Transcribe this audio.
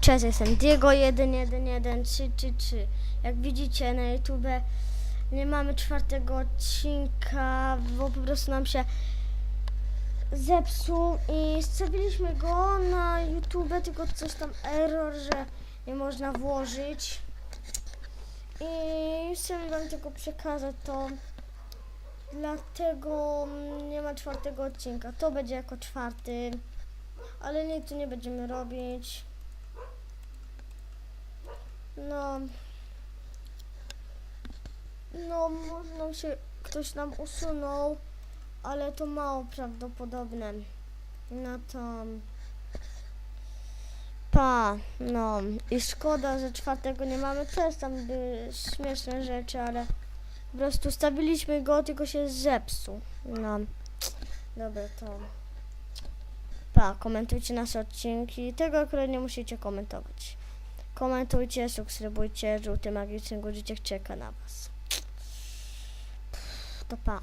Cześć, jestem Diego11133. Jak widzicie na YouTube nie mamy czwartego odcinka, bo po prostu nam się zepsuł i stawiliśmy go na YouTube, tylko coś tam error, że nie można włożyć. I chcę wam tylko przekazać to. Dlatego nie ma czwartego odcinka. To będzie jako czwarty. Ale nic tu nie będziemy robić. No. No, może nam się ktoś nam usunął, ale to mało prawdopodobne. No to. Pa, no. I szkoda, że czwartego nie mamy. Też tam były śmieszne rzeczy, ale po prostu stawiliśmy go, tylko się zepsuł. No. Dobra, to. Pa, komentujcie nasze odcinki. Tego akurat nie musicie komentować. Komentujcie, subskrybujcie, żółty magiczny guziczek czeka na was. To pa.